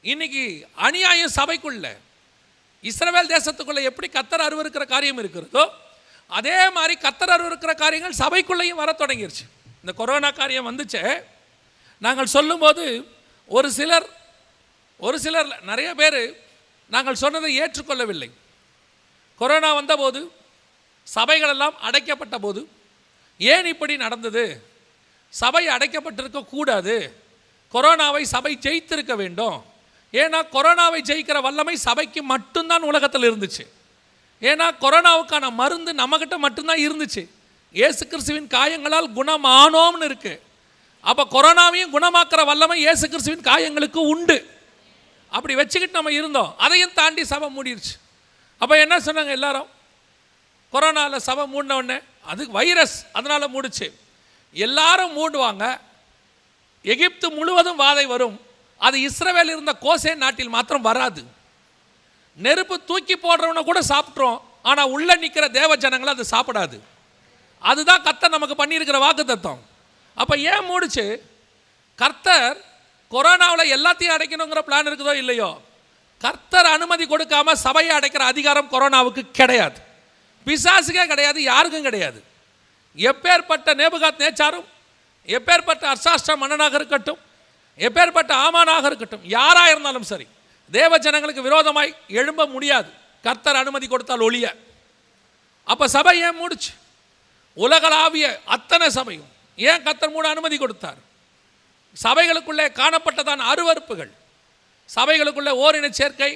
இன்னைக்கு அநியாயம் சபைக்குள்ள இஸ்ரவேல் தேசத்துக்குள்ளே எப்படி கத்தர் அருவருக்கிற காரியம் இருக்கிறதோ அதே மாதிரி கத்தர் அருவருக்கிற காரியங்கள் சபைக்குள்ளேயும் வர தொடங்கிருச்சு. இந்த கொரோனா காரியம் வந்துச்சே. நாங்கள் சொல்லும்போது ஒரு சிலர் ஒரு சிலர் நிறைய பேர் நாங்கள் சொன்னதை ஏற்றுக்கொள்ளவில்லை. கொரோனா வந்தபோது சபைகளெல்லாம் அடைக்கப்பட்ட போது ஏன் இப்படி நடந்தது? சபை அடைக்கப்பட்டிருக்க கூடாது. கொரோனாவை சபை ஜெயித்திருக்க வேண்டும். ஏன்னா கொரோனாவை ஜெயிக்கிற வல்லமை சபைக்கு மட்டும்தான் உலகத்தில் இருந்துச்சு. ஏன்னா கொரோனாவுக்கான மருந்து நம்மக்கிட்ட மட்டும்தான் இருந்துச்சு. ஏசு கிறிஸ்துவின் காயங்களால் குணமானோம்னு இருக்கு. அப்போ கொரோனாவையும் குணமாக்குற வல்லமை ஏசு கிறிஸ்துவின் காயங்களுக்கு உண்டு. அப்படி வச்சுக்கிட்டு நம்ம இருந்தோம். அதையும் தாண்டி சபை மூடிடுச்சு அப்போ என்ன சொன்னாங்க எல்லாரும்? கொரோனாவில் சபை மூடின உடனே அது வைரஸ் அதனால் மூடுச்சு. எல்லாரும் மூடுவாங்க. எகிப்து முழுவதும் வாதை வரும். அது இஸ்ரவேல் இருந்த கோசே நாட்டில் மாத்திரம் வராது. நெருப்பு தூக்கி போடுறவனை கூட சாப்பிட்றோம் ஆனால் உள்ள நிற்கிற தேவ ஜனங்களை அது சாப்பிடாது. அதுதான் கர்த்தர் நமக்கு பண்ணியிருக்கிற வாக்கு தத்துவம் அப்போ ஏன் மூடிச்சு? கர்த்தர் கொரோனாவில் எல்லாத்தையும் அடைக்கணுங்கிற பிளான் இருக்குதோ இல்லையோ? கர்த்தர் அனுமதி கொடுக்காம சபையை அடைக்கிற அதிகாரம் கொரோனாவுக்கு கிடையாது. பிசாசுக்கே கிடையாது யாருக்கும் கிடையாது. எப்பேற்பட்ட நேபுகாத் நேச்சாரும் எப்பேற்பட்ட அர்சாஷ்ட மன்னனாக இருக்கட்டும் எப்பேற்பட்ட ஆமானாக இருக்கட்டும் யாராக இருந்தாலும் சரி தேவ ஜனங்களுக்கு விரோதமாய் எழும்ப முடியாது. கர்த்தர் அனுமதி கொடுத்தால் ஒழிய. அப்போ சபை ஏன் மூடுச்சு? உலகளாவிய அத்தனை சபையும் ஏன் கர்த்தர் மூட அனுமதி கொடுத்தார்? சபைகளுக்குள்ளே காணப்பட்டதான் அருவருப்புகள் சபைகளுக்குள்ளே ஓரின சேர்க்கை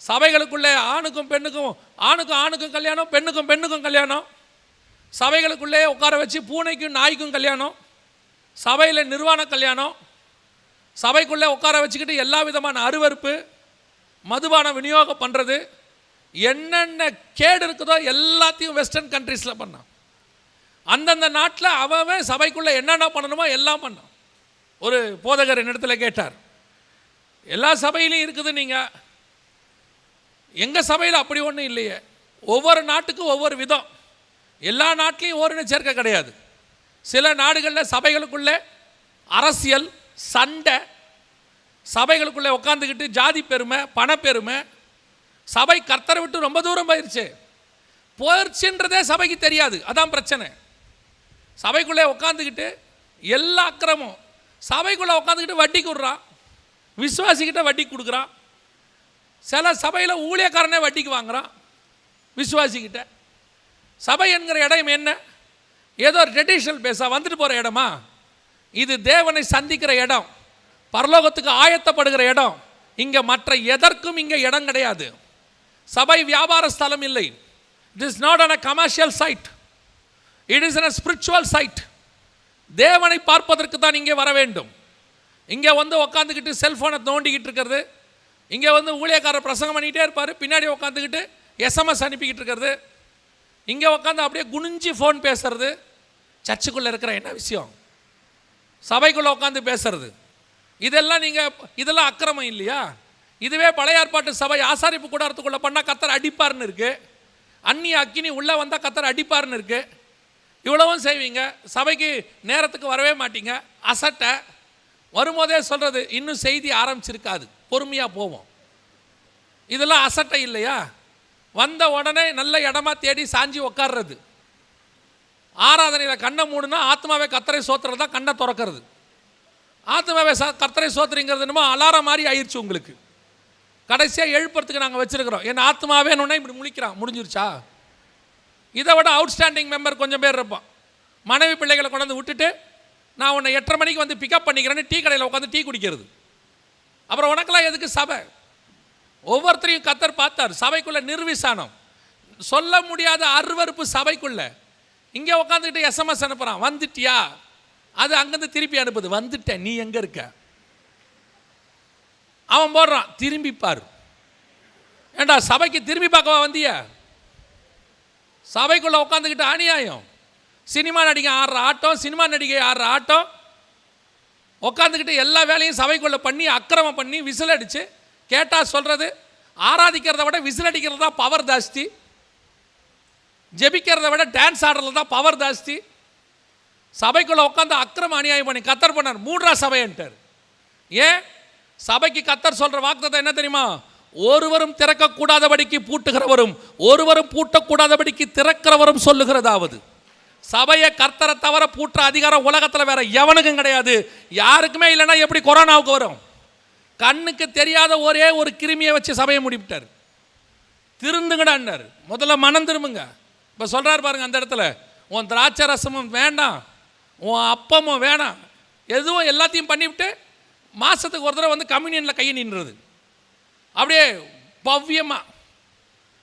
சபைகளுக்குள்ளே ஆணுக்கும் பெண்ணுக்கும் ஆணுக்கும் ஆணுக்கும் கல்யாணம் பெண்ணுக்கும் பெண்ணுக்கும் கல்யாணம் சபைகளுக்குள்ளே உட்கார வச்சு பூனைக்கும் நாய்க்கும் கல்யாணம் சபையில் நிர்வாண கல்யாணம் சபைக்குள்ளே உட்கார வச்சுக்கிட்டு எல்லா விதமான அருவருப்பு மதுபானம் விநியோகம் பண்ணுறது என்னென்ன கேடு இருக்குதோ எல்லாத்தையும் வெஸ்டர்ன் கண்ட்ரீஸில் பண்ணான். அந்தந்த நாட்டில் அவன் சபைக்குள்ளே என்னென்ன பண்ணணுமோ எல்லாம் பண்ணான். ஒரு போதகர் என்னிடத்தில் கேட்டார் எல்லா சபையிலையும் இருக்குது நீங்கள் எங்கள் சபையில் அப்படி ஒன்றும் இல்லையே ஒவ்வொரு நாட்டுக்கும் ஒவ்வொரு விதம் எல்லா நாட்டிலையும் ஓரின சேர்க்கை கிடையாது. சில நாடுகளில் சபைகளுக்குள்ளே அரசியல் சண்டை சபைகளுக்குள்ளே உட்காந்துக்கிட்டு ஜாதி பெருமை பணப்பெருமை சபை கர்த்தரை விட்டு ரொம்ப தூரம் போயிடுச்சு போயிடுச்சுன்றதே சபைக்கு தெரியாது. அதான் பிரச்சனை. சபைக்குள்ளே உட்காந்துக்கிட்டு எல்லா அக்கிரமும் சபைக்குள்ளே உட்காந்துக்கிட்டு வட்டி கொடுறான். விசுவாசிக்கிட்ட வட்டி கொடுக்குறான். சில சபையில் ஊழியக்காரனே வட்டிக்கு வாங்குறான். விசுவாசிக்கிட்ட. சபை என்கிற இடம் என்ன? ஏதோ ட்ரெடிஷ்னல் பேசா வந்துட்டு போகிற இடமா? இது தேவனை சந்திக்கிற இடம். பரலோகத்துக்கு ஆயத்தப்படுகிற இடம். இங்கே மற்ற எதற்கும் இங்கே இடம் கிடையாது. சபை வியாபார ஸ்தலம் இல்லை. It is not an a commercial side it is an spiritual side தேவனை பார்ப்பதற்கு தான் இங்கே வர வேண்டும். இங்கே வந்து உட்காந்துக்கிட்டு செல்ஃபோனை தோண்டிக்கிட்டு இருக்கிறது. இங்கே வந்து ஊழியக்காரர் பிரசங்கம் பண்ணிக்கிட்டே இருப்பார். பின்னாடி உட்காந்துக்கிட்டு எஸ்எம்எஸ் அனுப்பிக்கிட்டு இருக்கிறது. இங்கே உட்காந்து அப்படியே குனிஞ்சு ஃபோன் பேசுறது. சர்ச்சுக்குள்ளே இருக்கிற என்ன விஷயம்? சபைக்குள்ளே உட்காந்து பேசுறது. இதெல்லாம் நீங்கள் இதெல்லாம் அக்கிரமம் இல்லையா? இதுவே பழைய ஏற்பாட்டு சபை ஆசாரிப்பு கூடாரத்துக்குள்ளே பண்ணால் கத்தர் அடிப்பார்னு இருக்கு. அந்நிய அக்கினி உள்ளே வந்தால் கத்தர் அடிப்பார்னு இருக்கு. இவ்வளவும் செய்வீங்க. சபைக்கு நேரத்துக்கு வரவே மாட்டீங்க. அசட்டை. வரும்போதே சொல்கிறது இன்னும் செய்தி ஆரம்பிச்சிருக்காது. பொறுமையாக போவோம். இதெல்லாம் அசட்டை இல்லையா? வந்த உடனே நல்ல இடமா தேடி சாஞ்சி உக்காடுறது ஆராதனையில் கண்ணை மூடுனா ஆத்மாவே கத்தரை சோத்துறது தான் கண்ணை திறக்கிறது. ஆத்மாவே ச கத்தரை சோத்துறீங்கிறது என்னமோ அலாரம் மாதிரி ஆயிடுச்சு உங்களுக்கு. கடைசியாக எழுப்புறதுக்கு நாங்கள் வச்சுருக்கிறோம். என் ஆத்மாவே ஒன்றே இப்படி முழிக்கிறான். முடிஞ்சிருச்சா? இதை விட அவுட்ஸ்டாண்டிங் மெம்பர் கொஞ்சம் பேர் இருப்பான் மனைவி பிள்ளைகளை கொண்டாந்து விட்டுட்டு நான் உன்னை எட்டரை மணிக்கு வந்து பிக்கப் பண்ணிக்கிறேன்னு டீ கடையில் உட்காந்து டீ குடிக்கிறது. அப்புறம் உனக்கெல்லாம் எதுக்கு சபை? ஒவ்வொருத்தரையும் கத்தர் பார்த்தார். சபைக்குள்ளே நிர்விசானம். சொல்ல முடியாத அருவருப்பு சபைக்குள்ளே. இங்கே உட்காந்துக்கிட்டு எஸ்எம்எஸ் அனுப்புகிறான் வந்துட்டியா? அது அங்கேருந்து திருப்பி அனுப்புது. வந்துட்டேன் நீ எங்கே இருக்க? அவன் போடுறான் திரும்பி பார். ஏண்டா சபைக்கு திரும்பி பார்க்கவா வந்திய? சபைக்குள்ளே உட்காந்துக்கிட்டு அநியாயம். சினிமா நடிகை ஆடுற ஆட்டம் சினிமா நடிகை ஆடுற ஆட்டம். உட்காந்துக்கிட்டு எல்லா வேலையும் சபைக்குள்ளே பண்ணி அக்கிரமம் பண்ணி விசில் அடித்து கேட்டால் சொல்கிறது ஆராதிக்கிறத விட விசில் அடிக்கிறது தான் பவர் ஜாஸ்தி. ஜெபிக்கிறத விட டான்ஸ் ஆடுறது தான் பவர் ஜாஸ்தி. சபைக்குள்ளே உட்காந்து அக்கிரம அநியாயம் பண்ணி கத்தர் பண்ணார். மூன்றா சபைன்ட்டார் ஏன்? சபைக்கு கத்தர் சொல்கிற வாக்குத்தத்தம் என்ன தெரியுமா? ஒருவரும் திறக்கக்கூடாதபடிக்கு பூட்டுகிறவரும் ஒருவரும் பூட்டக்கூடாதபடிக்கு திறக்கிறவரும் சொல்லுகிறதாவது. சபையை கர்த்தரை தவிர பூட்டுற அதிகாரம் உலகத்தில் வேற எவனுக்கும் கிடையாது. யாருக்குமே இல்லைன்னா எப்படி கொரோனாவுக்கு வரும்? கண்ணுக்கு தெரியாத ஒரே ஒரு கிருமியை வச்சு சபையை முடிவிட்டார். திருந்துங்கடான்னார். முதல்ல மனம் திரும்புங்க. இப்போ சொல்கிறார் பாருங்க அந்த இடத்துல உன் திராட்சை ரசமும் வேண்டாம் உன் அப்பமும் வேணாம். எதுவும் எல்லாத்தையும் பண்ணிவிட்டு மாதத்துக்கு ஒரு தடவை வந்து கம்யூனியனில் கையை நின்றுறது அப்படியே பவ்யமாக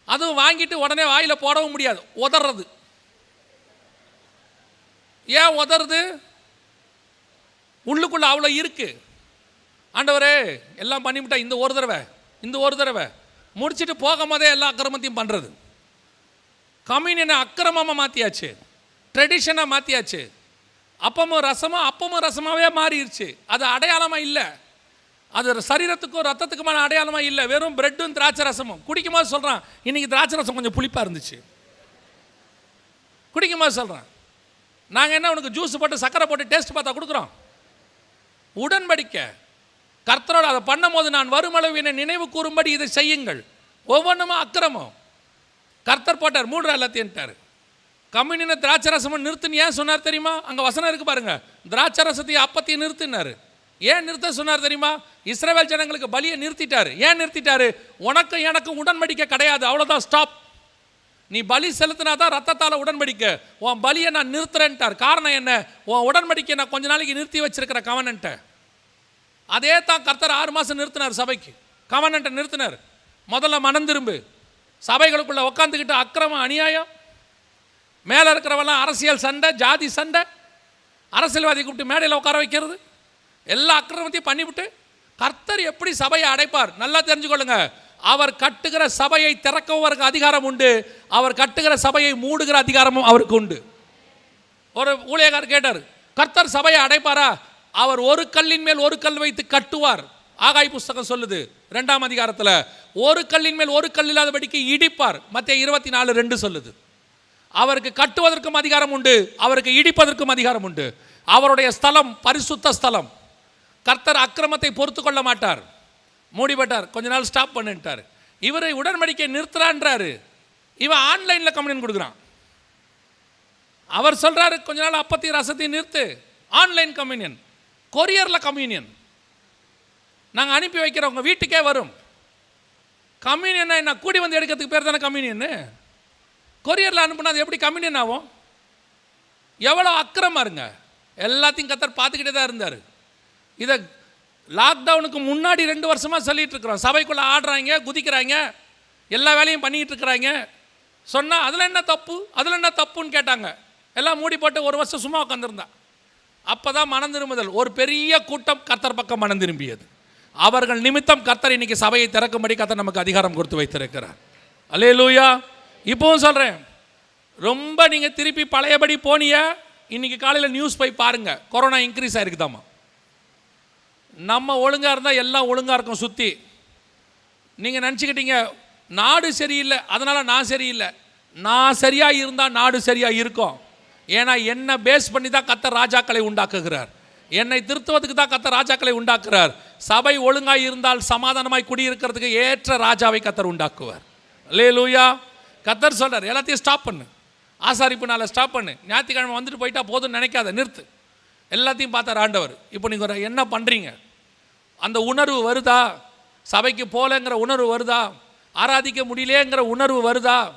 அதுவும் வாங்கிட்டு உடனே வாயில் போடவும் முடியாது உதறது. ஏன் உதறது? உள்ளுக்குள்ளே அவ்வளோ இருக்குது ஆண்டவரே எல்லாம் பண்ணிவிட்டா இந்த ஒரு தடவை இந்த ஒரு தடவை. முடிச்சுட்டு போகும்போதே எல்லா அக்கிரமத்தையும் பண்ணுறது கம்யூனியனை அக்கிரமமாக மாற்றியாச்சு ட்ரெடிஷனாக மாற்றியாச்சு அப்பமும் ரசமும் அப்பமும் ரசமாகவே மாறிடுச்சு அது அடையாளமாக இல்லை. அது சரீரத்துக்கும் ரத்தத்துக்குமான அடையாளமாக இல்லை. வெறும் பிரெட்டும் திராட்சை ரசமும். குடிக்கும்போது சொல்கிறான் இன்றைக்கி திராட்சை ரசம் கொஞ்சம் புளிப்பாக இருந்துச்சு. குடிக்கும்போது சொல்கிறான் நாங்கள் என்ன உனக்கு ஜூஸ் போட்டு சக்கரை போட்டு டேஸ்ட் பார்த்தா கொடுக்குறோம்? உடன்படிக்க. கர்த்தரோடு அதை பண்ணும்போது நான் வருமளவு நினைவு கூறும்படி இதை செய்யுங்கள். ஒவ்வொன்றுமா அக்கிரமம். கர்த்தர் போட்டார் மூன்று எல்லாத்தையும் கம்யூனின திராட்சை ரசம் நிறுத்துன்னு ஏன் சொன்னார் தெரியுமா? அங்கே வசனம் இருக்கு பாருங்க. திராட்சை ரசத்தையும் அப்பத்தையும் நிறுத்தினார் ஏன் நிறுத்த சொன்னார் தெரியுமா? இஸ்ரவேல் ஜனங்களுக்கு பலியை நிறுத்திட்டார். ஏன் நிறுத்திட்டாரு? உனக்கும் எனக்கும் உடன்படிக்க கிடையாது. அவ்வளோதான் ஸ்டாப் நீ பலி செலுத்தினா தான் ரத்தத்தால் உடன்படிக்க. உன் பலியை நான் நிறுத்துறேன்ட்டார். காரணம் என்ன? உன் உடன்படிக்கை நான் கொஞ்ச நாளைக்கு நிறுத்தி வச்சிருக்கிற கவனன்ட்ட அதே தான் கர்த்தர் ஆறு மாதம் நிறுத்தினார் சபைக்கு. கவனன்ட்டை நிறுத்தினார். முதல்ல மனம் திரும்பு. சபைகளுக்குள்ள உட்காந்துக்கிட்டு அக்கிரமம் அநியாயம். மேலே இருக்கிறவெல்லாம் அரசியல் சண்டை ஜாதி சண்டை. அரசியல்வாதி கூப்பிட்டு மேடையில் உட்கார வைக்கிறது. எல்லா அக்கிரமத்தையும் பண்ணிவிட்டு கர்த்தர் எப்படி சபையை அடைப்பார்? நல்லா தெரிஞ்சுக்கொள்ளுங்க. அவர் கட்டுகிற சபையை திறக்கவருக்கு அதிகாரம் உண்டு. அவர் கட்டுகிற சபையை மூடுகிற அதிகாரமும் அவருக்கு உண்டு. ஒரு ஊழியக்காரர் கேட்டார் கர்த்தர் சபையை அடைப்பாரா? அவர் ஒரு கல்லின் மேல் ஒரு கல் வைத்து கட்டுவார். ஆகாய் புஸ்தகம் சொல்லுது ரெண்டாம் அதிகாரத்தில் ஒரு கல்லின் மேல் ஒரு கல் இல்லாதபடிக்கு இடிப்பார். மத்திய இருபத்தி நாலு ரெண்டு சொல்லுது. அவருக்கு கட்டுவதற்கும் அதிகாரம் உண்டு அவருக்கு இடிப்பதற்கும் அதிகாரம் உண்டு. அவருடைய ஸ்தலம் பரிசுத்த ஸ்தலம். கர்த்தர் அக்கிரமத்தை பொறுத்து கொள்ள மாட்டார். மூடிப்பட்டார். கொஞ்ச நாள் ஸ்டாப் பண்ணிட்டார். இவரை உடன்படிக்கை நிறுத்துறான்றாரு. இவன் ஆன்லைனில் கம்ப்ளைண்ட் கொடுக்குறான். அவர் சொல்றாரு கொஞ்ச நாள் அப்பத்தையும் ரசத்தையும் நிறுத்து. Online communion. கொரியரில் கம்யூனியன். நாங்கள் அனுப்பி வைக்கிறோம் உங்கள் வீட்டுக்கே வரும். கம்யூனியன் என்ன? கூடி வந்து எடுக்கிறதுக்கு பேர் தானே கம்யூனியன் கொரியரில் அனுப்புனா அது எப்படி கம்யூனியன் ஆகும்? எவ்வளோ அக்கிரமா இருங்க எல்லாத்தையும் கத்தர் பார்த்துக்கிட்டே தான் இருந்தார். இதை லாக்டவுனுக்கு முன்னாடி ரெண்டு வருஷமாக சொல்லிகிட்டு இருக்கிறோம். சபைக்குள்ளே ஆடுறாங்க குதிக்கிறாங்க எல்லா வேலையும் பண்ணிக்கிட்டு இருக்கிறாங்க. சொன்னால் அதில் என்ன தப்பு? அதில் என்ன தப்புன்னு கேட்டாங்க. எல்லாம் மூடி போட்டு ஒரு வருஷம் சும்மா உட்காந்துருந்தா அப்போ தான் மனம் திரும்புதல். ஒரு பெரிய கூட்டம் கத்தர் பக்கம் மனம் திரும்பியது. அவர்கள் நிமித்தம் கத்தர் இன்னைக்கு சபையை திறக்கும்படி கத்தர் நமக்கு அதிகாரம் கொடுத்து வைத்திருக்கிறார். அலே லூயா இப்போவும் சொல்கிறேன் ரொம்ப நீங்கள் திருப்பி பழையபடி போனிய? இன்னைக்கு காலையில் நியூஸ் போய் பாருங்கள் கொரோனா இன்க்ரீஸ் ஆயிருக்குதாம்மா நம்ம ஒழுங்காக இருந்தால் எல்லாம் ஒழுங்காக இருக்கும் சுற்றி நீங்கள் நினச்சிக்கிட்டீங்க நாடு சரியில்லை. அதனால் நான் சரியில்லை. நான் சரியாக இருந்தால் நாடு சரியாக இருக்கும். ஏன்னா என்னை பேஸ் பண்ணி தான் கத்த ராஜாக்களை உண்டாக்குகிறார். என்னை திருத்துவதுக்கு தான் கத்த ராஜாக்களை உண்டாக்குறார் சபை ஒழுங்காக இருந்தால் சமாதானமாய் குடியிருக்கிறதுக்கு ஏற்ற ராஜாவை கத்தர் உண்டாக்குவார். லே லூயா கத்தர் சொல்கிறார் எல்லாத்தையும் ஸ்டாப் பண்ணு. ஆசாரிப்புனால ஸ்டாப் பண்ணு. ஞாயிற்றுக்கிழமை வந்துட்டு போயிட்டா போதும்னு நினைக்காத நிறுத்து. எல்லாத்தையும் பார்த்தார் ஆண்டவர். இப்போ நீங்கள் என்ன பண்ணுறீங்க அந்த உணர்வு வருதா? சபைக்கு போகலங்கிற உணர்வு வருதா? ஆராதிக்க முடியலையேங்கிற உணர்வு வருதா?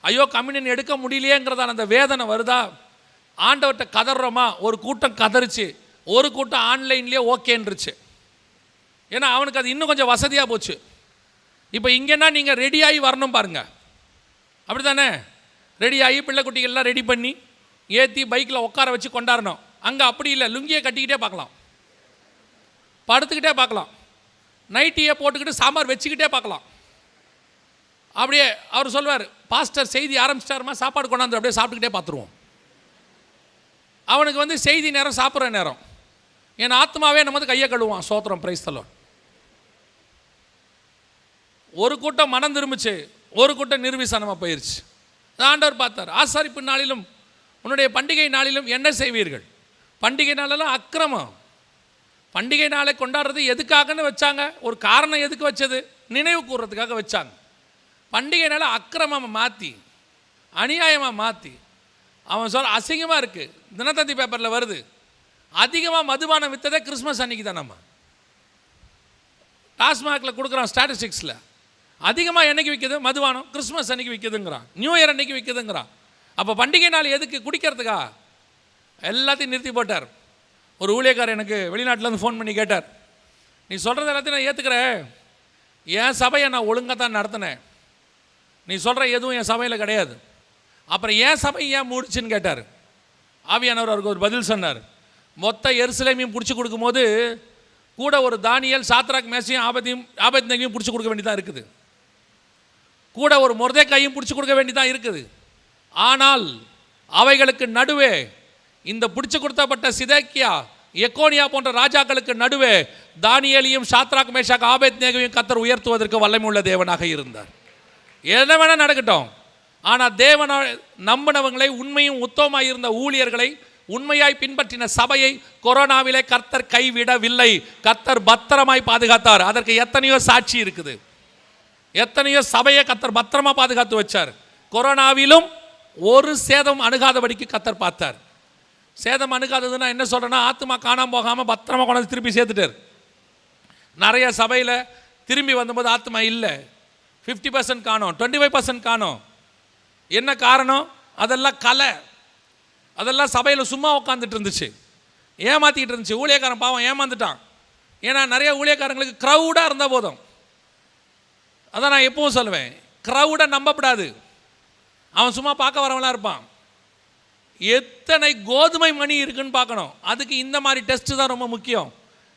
ஐயோ கம்யூனியன் எடுக்க முடியலையேங்கிறதான அந்த வேதனை வருதா? ஆண்டவர்கிட்ட கதறோமா? ஒரு கூட்டம் கதறிச்சு. ஒரு கூட்டம் ஆன்லைன்லேயே ஓகேன்றுச்சு ஏன்னா அவனுக்கு அது இன்னும் கொஞ்சம் வசதியாக போச்சு. இப்போ இங்கேனா நீங்கள் ரெடியாகி வரணும் பாருங்கள் அப்படி தானே ரெடியாகி பிள்ளை குட்டிகள்லாம் ரெடி பண்ணி ஏற்றி பைக்கில் உட்கார வச்சு கொண்டாடணும். அங்கே அப்படி இல்லை லுங்கியை கட்டிக்கிட்டே பார்க்கலாம். படுத்துக்கிட்டே பார்க்கலாம். நைட்டியை போட்டுக்கிட்டு சாம்பார் வச்சுக்கிட்டே பார்க்கலாம். அப்படியே அவர் சொல்வார் பாஸ்டர் செய்தி ஆரம்பிச்சிட்டாருமா சாப்பாடு கொண்டாந்து அப்படியே சாப்பிட்டுக்கிட்டே பார்த்துருவோம். அவனுக்கு வந்து செய்தி நேரம் சாப்பிட்ற நேரம். என் ஆத்மாவே நம்ம வந்து கையை கழுவான் சோத்திரம் பிரைஸ்தலம் ஒரு கூட்டம் மனம் திரும்பிச்சு ஒரு கூட்டம் நிர்விசனமாக போயிடுச்சு ஆண்டவர் பார்த்தார் ஆசாரிப்பு நாளிலும் உன்னுடைய பண்டிகை நாளிலும் என்ன செய்வீர்கள்? பண்டிகை நாளெல்லாம் அக்கிரமம். பண்டிகை நாளை கொண்டாடுறது எதுக்காகன்னு வச்சாங்க? ஒரு காரணம் எதுக்கு வச்சது? நினைவு கூறுறதுக்காக வச்சாங்க. பண்டிகை நாளை அக்கிரமமாக மாற்றி அநியாயமாக மாற்றி அவன் சொல்ல அசிங்கமாக இருக்குது தினத்தந்தி பேப்பரில் வருது. அதிகமாக மதுபானம் விற்றதே கிறிஸ்மஸ் அன்னைக்கு தான் நம்ம டாஸ்மாகில் கொடுக்குறான் ஸ்டாட்டிஸ்டிக்ஸில் அதிகமாக என்னைக்கு விற்கிது மதுபானம். கிறிஸ்மஸ் அன்னைக்கு விற்கிதுங்கிறான் நியூ இயர் அன்னைக்கு விற்கிதுங்கிறான் அப்போ பண்டிகை நாள் எதுக்கு? குடிக்கிறதுக்கா? எல்லாத்தையும் நிறுத்தி போட்டார். ஒரு ஊழியக்காரர் எனக்கு வெளிநாட்டிலேருந்து ஃபோன் பண்ணி கேட்டார். நீ சொல்கிறது எல்லாத்தையும் நான் ஏற்றுக்கிறேன் என் சபையை நான் ஒழுங்காக தான் நடத்தினேன். நீ சொல்கிற எதுவும் என் சபையில் கிடையாது. அப்புறம் ஏன் சபை ஏன் மூடிச்சுன்னு கேட்டார். ஆவியானவர் அவருக்கு ஒரு பதில் சொன்னார். மொத்த எருசலேமையும் பிடிச்சி கொடுக்கும்போது கூட ஒரு தானியல் சாத்ராக் மேசையும் ஆபத்தையும் ஆபத்தினையும் பிடிச்சி கொடுக்க வேண்டியதாக இருக்குது. கூட ஒரு முருதைக்காயும் பிடிச்சி கொடுக்க வேண்டியதாக இருக்குது. ஆனால் அவைகளுக்கு நடுவே இந்த பிடிச்சு கொடுத்தப்பட்ட சிதேக்கியா எக்கோனியா போன்ற ராஜாக்களுக்கு நடுவே தானியலியும் சாத்ராக் மேஷாக் ஆபேத் நேகையும் கத்தர் உயர்த்துவதற்கு வல்லமையுள்ள தேவனாக இருந்தார். என்ன வேணால் நடக்கட்டும். ஆனால் தேவன நம்பினவங்களை உண்மையும் உத்தமமாக இருந்த ஊழியர்களை உண்மையாய் பின்பற்றின சபையை கொரோனாவிலே கர்த்தர் கைவிடவில்லை. கர்த்தர் பத்திரமாய் பாதுகாத்தார். அதற்கு எத்தனையோ சாட்சி இருக்குது. எத்தனையோ சபையை கத்தர் பத்திரமா பாதுகாத்து வச்சார். கொரோனாவிலும் ஒரு சேதம் அணுகாதபடிக்கு கத்தர் பார்த்தார். சேதம் அணுகாததுன்னா என்ன சொல்கிறேன்னா ஆத்மா காணாமல் போகாமல் பத்திரமா கொண்டாந்து திருப்பி சேர்த்துட்டார். நிறைய சபையில் திரும்பி வந்தபோது ஆத்மா இல்லை. ஃபிஃப்டி பர்சன்ட் காணும் டுவெண்ட்டி ஃபைவ் பர்சன்ட் காணோம். என்ன காரணம்? அதெல்லாம் கலை. அதெல்லாம் சபையில் சும்மா உட்காந்துட்டு இருந்துச்சு. ஏமாற்றிக்கிட்டு இருந்துச்சு. ஊழியக்காரன் பாவம் ஏமாந்துட்டான். ஏன்னா நிறைய ஊழியக்காரங்களுக்கு க்ரௌடாக இருந்தால் போதும். அதான் நான் எப்பவும் சொல்லுவேன். க்ரௌடை நம்பப்படாது. அவன் சும்மா பார்க்க வரவங்களா இருப்பான். எத்தனை கோதுமை மணி இருக்குன்னு பார்க்கணும். அதுக்கு இந்த மாதிரி டெஸ்ட்டு தான் ரொம்ப முக்கியம்.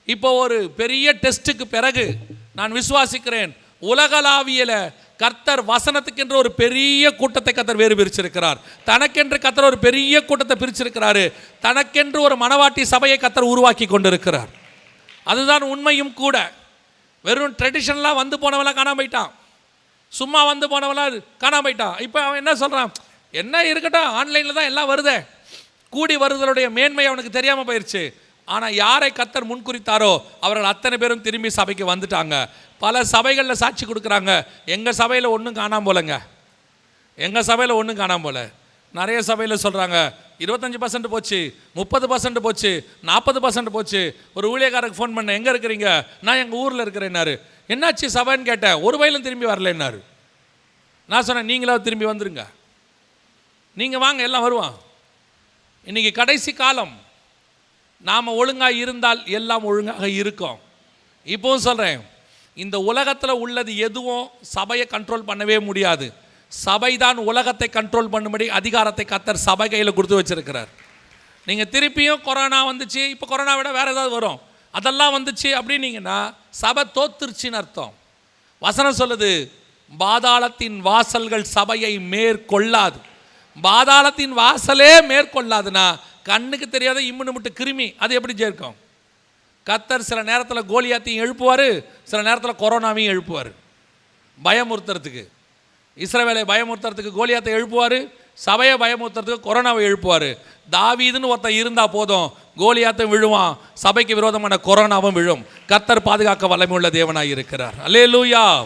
இப்போ ஒரு பெரிய டெஸ்ட்டுக்கு பிறகு நான் விசுவாசிக்கிறேன். உலகளாவியல கர்த்தர் வசனத்துக்கென்று ஒரு பெரிய கூட்டத்தை கர்த்தர் வேறு பிரிச்சிருக்கிறார். தனக்கென்று கர்த்தர் ஒரு பெரிய கூட்டத்தை பிரிச்சிருக்கிறாரு. தனக்கென்று ஒரு மனவாட்டி சபையை கர்த்தர் உருவாக்கி கொண்டிருக்கிறார். அதுதான் உண்மையும் கூட. வெறும் ட்ரெடிஷனலாக வந்து போனவெல்லாம் காணாம போயிட்டான். சும்மா வந்து போனவெல்லாம் காணாமல் போயிட்டான். இப்போ அவன் என்ன சொல்கிறான் என்ன இருக்கட்டும் ஆன்லைனில் தான் எல்லாம் வருதே. கூடி வருதலுடைய மேன்மை அவனுக்கு தெரியாமல் போயிடுச்சு ஆனால் யாரை கத்தர் முன்குறித்தாரோ அவர்கள் அத்தனை பேரும் திரும்பி சபைக்கு வந்துட்டாங்க. பல சபைகளில் சாட்சி கொடுக்குறாங்க. எங்கள் சபையில் ஒன்றும் காணாமல் போலங்க. எங்கள் சபையில் ஒன்றும் காணாமல் போல. நிறைய சபையில் சொல்கிறாங்க இருபத்தஞ்சி பர்சன்ட் போச்சு முப்பது பர்சன்ட் போச்சு நாற்பது பர்சன்ட் போச்சு. ஒரு ஊழியக்காரருக்கு ஃபோன் பண்ண எங்கே இருக்கிறீங்க? நான் எங்கள் ஊரில் இருக்கிறேன்னாரு. என்னாச்சு சபைன்னு கேட்டேன். ஒரு வயலும் திரும்பி வரலன்னாரு. நான் சொன்னேன் நீங்களாவது திரும்பி வந்துருங்க. நீங்கள் வாங்க எல்லாம் வருவான். இன்றைக்கி கடைசி காலம். நாம் ஒழுங்காக இருந்தால் எல்லாம் ஒழுங்காக இருக்கும். இப்போவும் சொல்கிறேன் இந்த உலகத்தில் உள்ளது எதுவும் சபையை கண்ட்ரோல் பண்ணவே முடியாது. சபை தான் உலகத்தை கண்ட்ரோல் பண்ணும்படி அதிகாரத்தை கத்தர் சபை கையில் கொடுத்து வச்சிருக்கிறார். நீங்கள் திருப்பியும் கொரோனா வந்துச்சு இப்போ கொரோனா விட வேறு ஏதாவது வரும். அதெல்லாம் வந்துச்சு அப்படின்னீங்கன்னா சபை தோத்துருச்சுன்னு அர்த்தம். வசனம் சொல்லுது பாதாளத்தின் வாசல்கள் சபையை மேற்கொள்ளாது. பாதாளத்தின் வாசலே மேற்கொள்ளாதுன்னா கண்ணுக்கு தெரியாத இம்முன்னு மட்டும் கிருமி அது எப்படி சேர்க்கும் கத்தர் சில நேரத்தில் கோலியாத்தையும் எழுப்புவார் சில நேரத்தில் கொரோனாவையும் எழுப்புவார். பயமுறுத்துறதுக்கு. இஸ்ரவேலை பயமுறுத்துறதுக்கு கோலியாத்தை எழுப்புவார் சபையை பயமுறுத்துறதுக்கு கொரோனாவை எழுப்புவார். தாவீதுன்னு ஒருத்தன் இருந்தால் போதும் கோலியாத்தும் விழுவான் சபைக்கு விரோதமான கொரோனாவும் விழும். கத்தர் பாதுகாக்க வல்லமையுள்ள தேவனாக இருக்கிறார். அல்லே லூயா